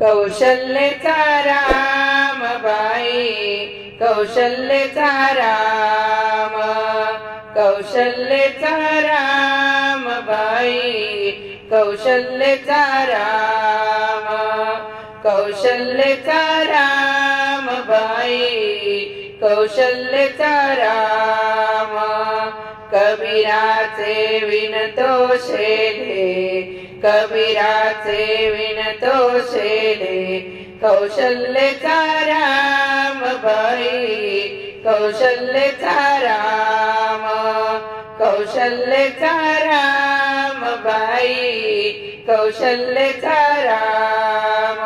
कौशल्यचा राम बाई कौशल्यचा राम कौशल्यचा राम बाई कौशल्यचा राम कौशल्यचा राम बाई कौशल्यचा राम. कबीराचे विनतो शेले कबीराचे विनतो शेले कौशल्यचा राम भाई कौशल्यचा राम कौशल्यचा राम भाई कौशल्यचा राम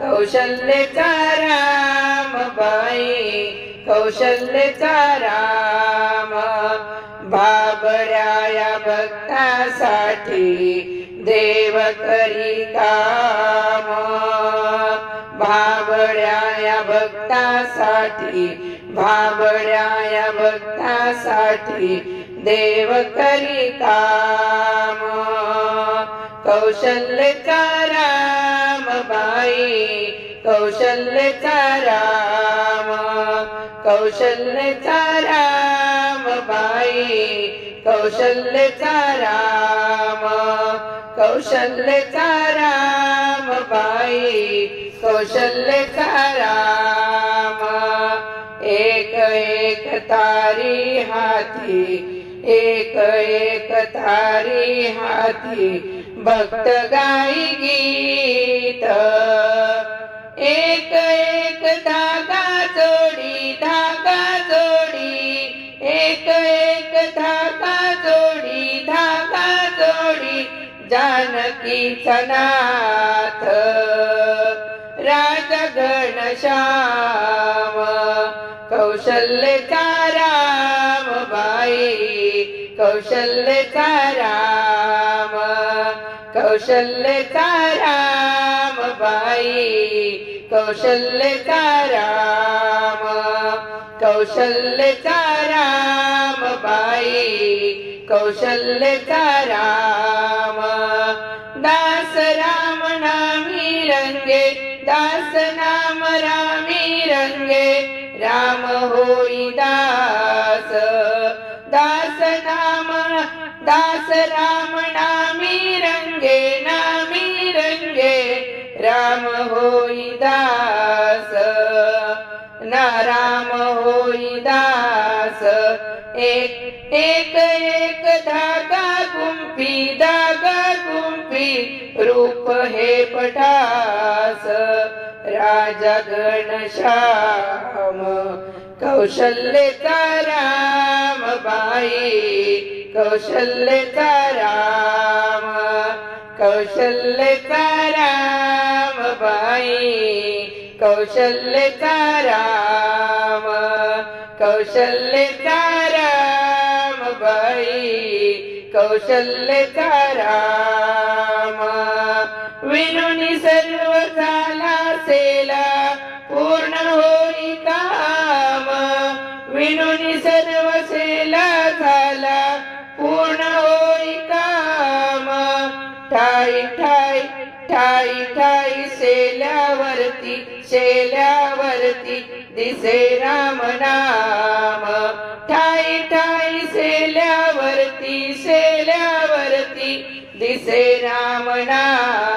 कौशल्यचा राम भाई कौशल्यचा राम. बाबराया भक्तासा भक्तासाठी देव करी काम भाबड्या या भक्तासाठी भाबड्या या भक्तासाठी देव करी काम कौशल्यचा राम बाई कौशल्यचा राम कौशल्यचा राम बाई कौशल्यचा राम कौशल्यचा राम बाई कौशल्यचा राम. एक एक तारी हाती एक एक तारी हाती भक्त गाई गी जानकीचा नाथ राजा कौशल्यचा राम बाई कौशल्यचा राम कौशल्यचा राम बाई कौशल्यचा राम कौशल्यचा राम बाई कौशल्यचा राम राम रंगे दास नाम रामी रंगे राम होई दास। दास नाम दास राम नामी रंगे नामी रंगे राम होई दास रूप हे पटास राजा घनश्याम कौशल्यचा राम बाई कौशल्यचा राम कौशल्यचा राम बाई कौशल्यचा राम कौशल्यचा राम बाई कौशल्यचा राम। विनुनी सर्व झाला सेला. पूर्ण होई काम. विनुनी सर्व सेला झाला. पूर्ण होई काम. ठाई ठाई ठाई ठाई शेल्यावरती शेल्यावरती दिसे राम नाम. ठाई ठाई शेल्यावरती शेल्यावरती दिसे राम नाम.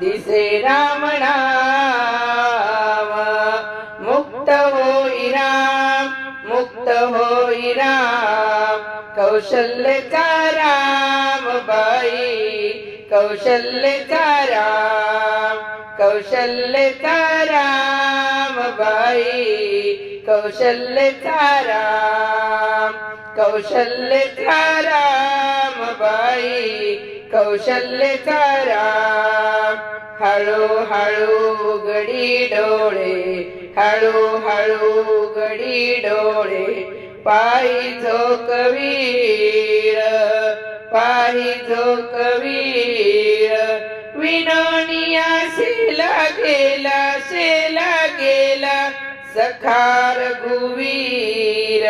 दिसे राम नाम मुक्त होई राम मुक्त होई राम कौशल्य राम बाई कौशल्यचा राम। कौशल्यचा राम बाई कौशल्य राम। कौशल्य राम बाई कौशल्यचा राम। हळूहळू हळू गडी डोळे हळूहळू हळू गडी डोळे. पायी झोकवीर पायी झोकवीर विनोनिया शेला गेला शेला गेला. सखार गुवीर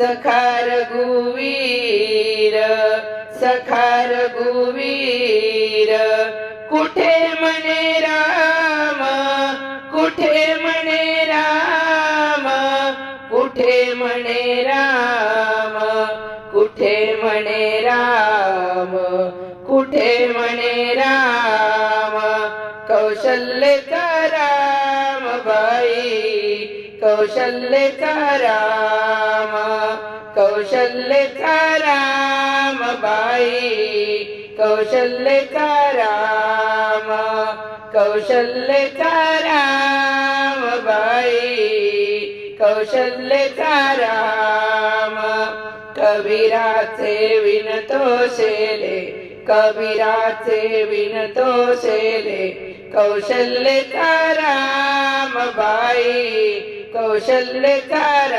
सखार गुवीर सखार गुवीर. कुठे म्हणे राम? कुठे म्हणे राम? कुठे म्हणे राम? कुठे म्हणे राम? कुठे म्हणे राम? कौशल्यचा राम बाई कौशल्यचा राम कौशल्यचा राम बाई. कौशलकार कौशलकारमबे कौशलकारीराते विन तोषे ले कविराते विन तोषे ले कौशलकारम बाई कौशलकार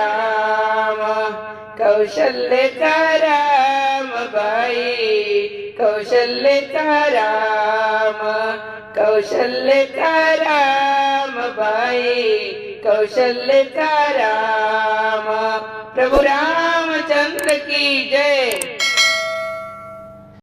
कौशल्यचा राम बाई. कौशल्यचा राम कौशल्यचा राम बाई. कौशल्यचा राम. प्रभु रामचंद्र की जय.